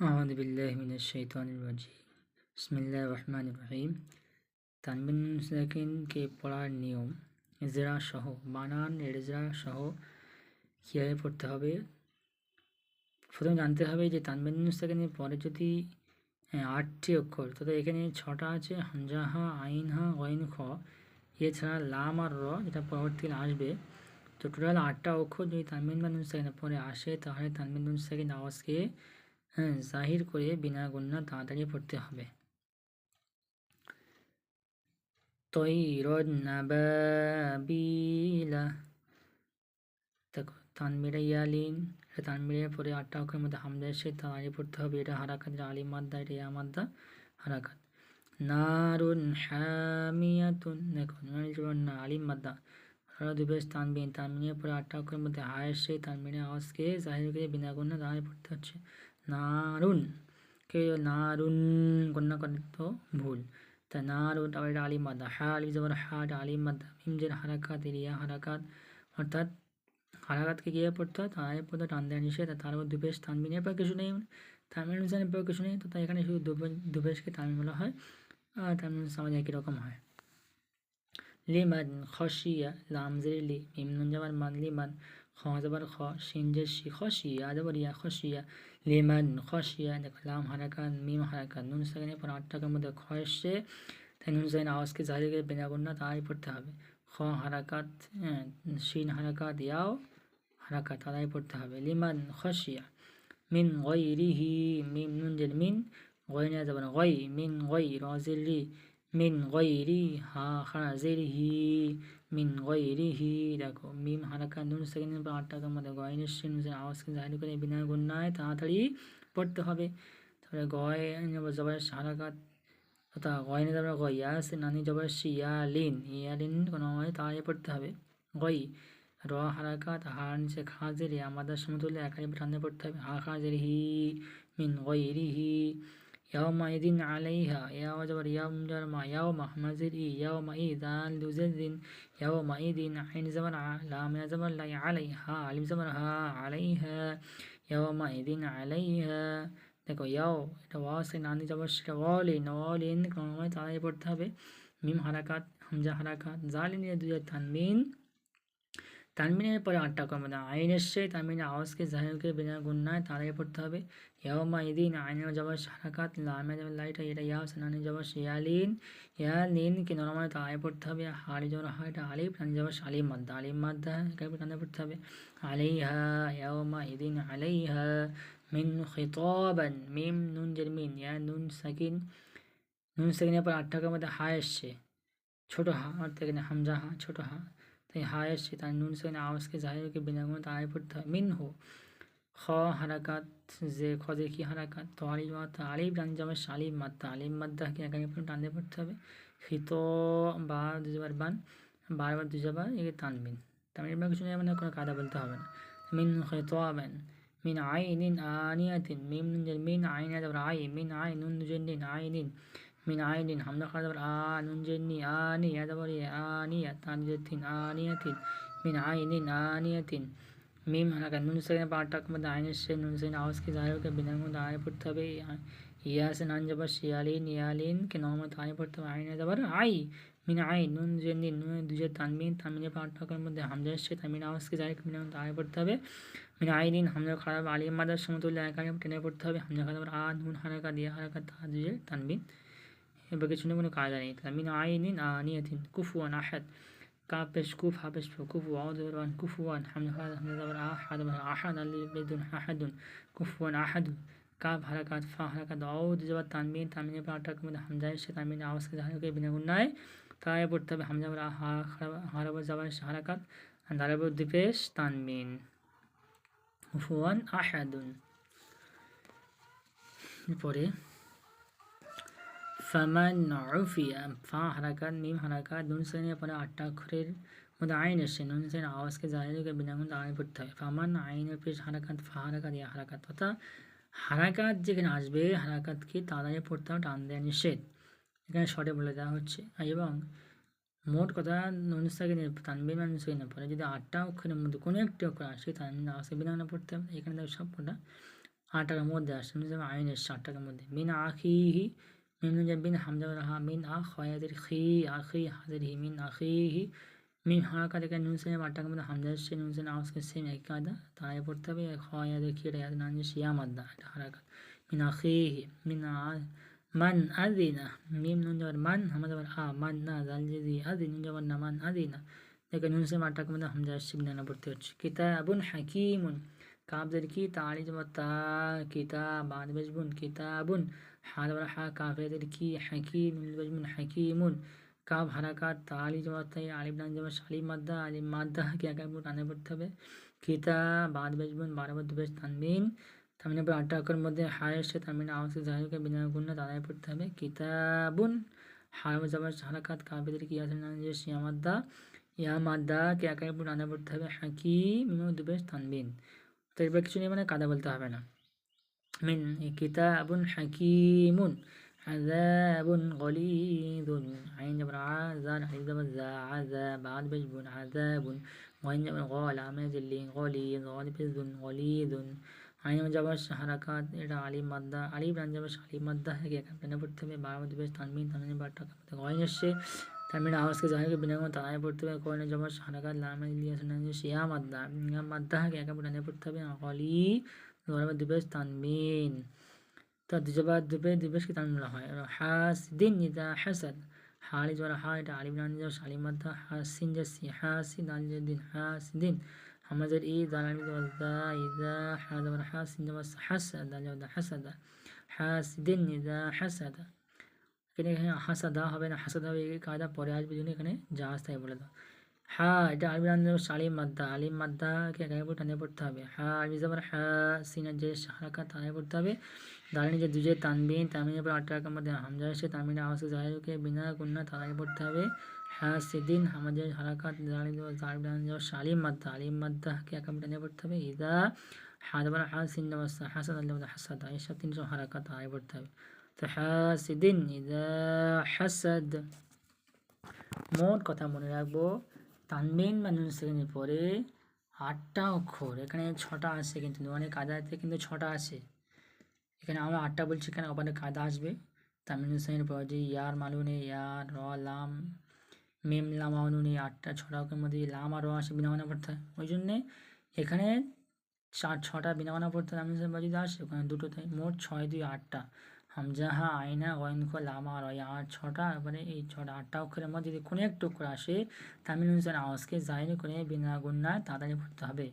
أعوذ بالله من الشيطان الرجيم بسم الله الرحمن الرحيم তানবিন সাকিনকে পড়ার নিয়ম এজরা সহ বানান এজরা সহ কীভাবে পড়তে হবে প্রথমে জানতে হবে যে তানবিন সাকিনের পরে যদি আটটি অক্ষর তবে এখানে ছটা আছে হানজাহা আইনহা ওয়াইন খ এছাড়া লাম আর র যেটা পরবর্তীকালে আসবে তো টোটাল আটটা অক্ষর যদি তানবিন বানুন সাকিনের পরে আসে তাহলে তানবিন সাকিন আওয়াজকে হ্যাঁ জাহির করে বিনা গুন্না তাড়াতাড়ি পড়তে হবে। তৈরন নাবাবিলা। দেখো তানমিরা ইয়ালিন এটা তানমিরের পরে আটটা অক্ষরের মধ্যে হামদা এসে তাড়াতাড়ি পড়তে হবে। এটা হারাকাত আলিম মাদ্দা, এটা ইয়া মাদ্দা হারাকাত। নারুন হামিয়াতুন। দেখো না, আলিম মাদ্দা। দুবেশ তানবিন তানমিনের পরে আটটা অক্ষরের মধ্যে হা এসে তানমিনের আওয়াজকে জাহির করে বিনা গুন্না দাঁড়িয়ে পড়তে হচ্ছে। নারুন। কে নারুন গণ্য করে তো ভুল। তা নারুন আবার এটা আলিম মাদা হা আলিম জবর হা, এটা আলিম মাদা মিমজের হারাকাত এরিয়া হারাকাত। অর্থাৎ হারাকাতকে গিয়ে পড়তে হয়, তার পড়তে টান দেওয়া নিষেধ। তার মধ্যে দুবেশ তানবিনের পর কিছু নেই। তামিল অনুসারে পর কিছু নেই। তো তাই এখানে শুধু দুবেশকে তামিল বলা হয়। আর তামিল সমাজ একই রকম হয়। লিমান খসিয়া লামজের লি মিমনুন জামান মান, লিমান খ জাবার খ সিনজের শি খসিয়া জাবার খসিয়া লিমান খসিয়া দেখো লাম হারাকান মিম হারাকান নুন সাকিনের পর আট টাকার মধ্যে খ এসছে তাই নুন সাকিন আওয়াজকে জারি করে বিনা গুণা তাই পড়তে হবে খ হারাকাত শিন হারাকাত ইয়াও হারাকাত তাই পড়তে হবে লিমান খসিয়া মিন গয়রিহি মিম নুন জের মিন নিয়ে যাবেন গয় মিন গয় রজের রি মিন গয়রি হা হি মিন গয়রিহি, দেখো মিম হারাকা নুন সেকেন্ডের পর আট টাকার মধ্যে গয়নের সিন আওয়াজকে জাহির করে বিনা গুন্নায় তাড়াতাড়ি পড়তে হবে। তারপরে গয় জবাই হারাকাত অর্থাৎ গয়নে তারপরে গয় ইয়াস নানি জবাই ইয়ালিন ইয়ালিন কোনো তাড়াতাড়ি পড়তে হবে। গয় র হারাকাত হার নিচে খাজের, আমাদের সমতুল্য একাই টানে পড়তে হবে। হা খাজের হি, মিন গয়রিহি। ইয়াওমাইদিন আলাইহা ইয়াও জবর ইয়াউম জবর মা ইয়াও মাহমাজির ই ইয়াও মাই দাল দুজের দিন ইয়াও মাই দিন আইন জবর লাম ইয়া জবর লাই আলাইহা আলিম জবর হা আলাইহা ইয়াও মাইদিন আলাইহা দেখো ইয়াও এটা ওয়াও সে নানি জবর সেটা ওয়ালিন ওয়ালিন ক্রমে তাড়াই পড়তে হবে। মিম হারাকাত, হামজা হারাকাত জালিনিয়া দুজের থানবিন তানমিনের পরে আটটা কর্ম আইন এসছে তানমিনের আওয়াজকে জাহিরকে বিনা গুন্নায় তাড়াতাড়ি পড়তে হবে ইয়ামা ইদিন আইনের জবাস হারাকাত লামে যাবে লাইটা এটা ইয়াও সানানি জবাস ইয়ালিন ইয়ালিন কি নরমায় তাড়াতাড়ি পড়তে হবে হাড়ি জবর হা এটা আলিফ নানি জবাস আলিম মাদ্দা আলিম মাদ্দা এখানে টানে পড়তে হবে আলাইহা ইয়ামা ইদিন আলাইহা মিন খিতাবান মিম নুন জের মিন ইয়া নুন সাকিন নুন সাকিনের পর আটটাকার মধ্যে হা এসছে ছোট হা অর্থাৎ এখানে হামজা হা ছোট হা তাই হা এসছে তাই নুন সাকিন আওয়াজকে জাহিরকে বিনা গুণ তাড়াতাড়ি পড়তে হবে মিন হো খ হারাকাত যে খদের কি হারাকাত তো আলিম মাত্রা আলিম রান জামে আলিম মাত্রা আলিম মাদ্দাকে একাকে টানতে পড়তে হবে ফিত বা দুজাবার বান বারবার দুজাবার একে টানবেন তামিল বা কিছু নেই মানে কোনো কাদা বলতে হবে না মিন খেতাবেন মিন আইনিন আনিয়াতিন মিম নুন মিন আইন আই মিন আই নুন আইনিন হামদা খাদাবার আ নুন জেন্নি আনি আদাবার আনিয়া তানজাতিন আনিয়াতিন মিন আইনিন আনিয়াতিন মিম হানাকা নুন সেকেন্ড পার্টটার মধ্যে আইনের সে নুন সেকেন্ড আওয়াজকে জাহিরকে বিনার মধ্যে আয় পড়তে হবে ইয়াসে নান যাবার শিয়ালিন ইয়ালিন কে নর্মত আয় পড়তে হবে আইনে যাবার আই মিন আই নুন যে নিন দুজে তানমিন তানমিনের পার্টটার মধ্যে হামজা এসছে তানমিন আওয়াজকে জাহিরকে বিনার মধ্যে আয় পড়তে হবে মিন আইদিন হামজা খারাপ আলিম মাদার সমতুল্য একাকে টেনে পড়তে হবে হামজা খারাপ আ নুন হারাকা দিয়ে হারাকা তা দুজে তানবিন এবার কিছু কোনো কাজ নেই তানমিন আইনিন আনিয়াতিন কুফুয়ান আহাদ كابش كوف حبش كفو عوض كفوا حمد هذا حمد أحد أحد اللي بدون أحد كفوا أحد কাপ হারাকাত ফা হারাকাত অ যাবার তানবিন তানবিনের পর আটটার মধ্যে হামজা এসে তানবিনের আওয়াজকে হারাকে বিনা গুণায় তাই পড়তে হবে হামজা হারাবার যাবার হারাকাত দাঁড়াবো দ্বীপেশ তানবিন হুফুয়ান আহাদুন পরে ফামান উফিয়া ফা হারাকাত মিম হারাকাত নুন শ্রেণির পরে আটটা অক্ষরের মধ্যে আইন এসছে নুন শ্রেণির আওয়াজকে জাহিরকে বিনা গুণ আইন পড়তে হবে ফামান আইনের পেশ হারাকাত ফা হারাকাত ইয়া হারাকাত অর্থাৎ হারাকাত যেখানে আসবে হারাকাতকে তাড়াতাড়ি পড়তে হবে, টান দেওয়া নিষেধ। এখানে শর্টে বলে দেওয়া হচ্ছে। এবং মোট কথা নুন সাকিনের তানবিন নুন সাকিনের পরে যদি আটটা অক্ষরের মধ্যে কোনো একটি অক্ষর আসে, তানবিন আওয়াজকে বিনা পড়তে হবে। এখানে সব কটা আট টাকার মধ্যে যেমন আইন এসছে আট টাকার মধ্যে। মিন আখিহি মিম নুন বিন হামজা হা মিন আ খয়াদের খি আখি হাদের হি মিন আখিহি মিম হারাকাত এখানে নুন সেনে আট টাকার মধ্যে হামজা এসছে নুন সেনে আওয়াজকে সেম এক কায়দা তাই পড়তে হবে খয়াদের খি এটা ইয়াদের নাম যে শিয়া মাদ্দা এটা হারাকাত মিন আখিহি মিন আ মান আদিনা মিম নুন যাবার মান হামজা যাবার আ মান না জাল যদি আদি নুন যাবার না মান আদিনা দেখে নুন সেনে আট টাকার মধ্যে হামজা এসছে বিনা পড়তে হচ্ছে কিতাবুন হাকিমুন কাবদের কি তাড়ি জমা তা কিতাব বাদ বেজবুন কিতাবুন হাদ বলা হা কাফেদের কি হাকিম বেজবুন হাকিমুন কাব হারাকাত তালি জমা তাই আলিফ ডান জমা সালিম মাদ্দা আলিম মাদ্দা কি একা টানে পড়তে হবে কিতাব বাদ বেজবুন বারবার দুবেশ তানবিন তামিনের পর আটটা অক্ষরের মধ্যে হায় এসে তামিন আওয়াজ জাহিরকে বিনা গুণ তারাই পড়তে হবে কিতাবুন হারম জমা হারাকাত কাফেদের কি আছে না যে ইয়া মাদ্দা কে একা টানে পড়তে হবে হাকিম দুবেশ তানবিন তো এবার কিছু নেই মানে কাদা বলতে হবে না মিন কিতাবুন হাকিমুন আযাবুন গলিদুন আইন যাবার আযান আলিফ যাবার যা আযা বাদ বেজবুন আযাবুন গাইন যাবার গল আমে জিল্লি গলিদ গালিব বেজবুন গলিদুন আইন যাবার হারাকাত এটা আলিম মাদ্দা আলিফ রান যাবার আলিম মাদ্দা থেকে একা পেনে পড়তে হবে বারো মধ্যে বেশ তানমিন তানমিন বারটা গয়ন এসছে তামিন আওয়াজকে জাহিরকে বিনা তারাই পড়তে হবে কয়নে জমা হারাকাত লামে ইলিয়াস যে শিয়া মাদ্দা মাদ্দা হাকে একা টানে পড়তে হবে গলি গরমে দুবেশ তানমিন তো দুজবার দুবে দুবেশকে তানমিন বলা হয় হাসদিন ইদা হাসাদ হালি জোয়ার হা এটা আলিম রান যাও সালিম মাদ্দা হাসিন যাচ্ছি হাসিন আলিম দিন হাসদিন হামাজের ই দালামি জবাব দা ইদা হা জবার হাসিন জবাব হাসাদ জবাব হাসাদা হাসদিন ইদা হাসাদা এখানে এখানে হাসাদা হবে না, হাসাদা হবে কায়দা পরে আসবে জন্য এখানে জাহাজ তাই বলে দাও। হা, এটা আরবি আলিম মাদ্দা। আলিম মাদ্দাকে একাই টানে পড়তে হবে। হা, আরবি যাবার হা সিনার যে হারাকা টানে পড়তে হবে। দাঁড়িয়ে যে দুজে তানবিন তামিনের পর আট টাকার মধ্যে হামজা এসে তামিনের আওয়াজ জাহিরকে বিনা গুন্না তারাই পড়তে হবে। হ্যাঁ সেদিন আমাদের হারাকাত দাঁড়িয়ে যাওয়া মাদ্দা। আলিম মাদ্দাকে একা টানে পড়তে হবে। ইদা হাদবার হা, সিন হাসাদ আল্লাহ হাসাদা এইসব তিনশো হারাকাত তারাই পড়তে হবে। ইদা হাসাদ মোট কথা মনে রাখব, তানবিন বা নুন সেকেন্ডের পরে আটটা অক্ষর, এখানে ছটা আছে কিন্তু অনেক কাদাতে কিন্তু ছটা আছে এখানে আমরা আটটা বলছি, এখানে ওখানে কাদা আসবে। তামিল সেকেন্ডের পর যে ইয়ার মালুনে ইয়ার, র, লাম, মেম, লাম আনুনে আটটা, ছটা অক্ষরের মধ্যে লাম আর র আসে বিনা মানা পড়তে। ওই জন্যে এখানে চার, ছটা বিনা মানা পড়তে তামিল সেকেন্ড যদি আসে, ওখানে দুটো তাই, মোট ছয়, দুই, আটটা। হামজাহা আয়না গয়নখ লামা রয় আর ছটা মানে এই ছটা আটটা অক্ষরের মধ্যে যদি কোনো একটু অক্ষর আসে তামিল আওয়াজকে জাহির করে বিনা গুন্না তাড়াতাড়ি পড়তে হবে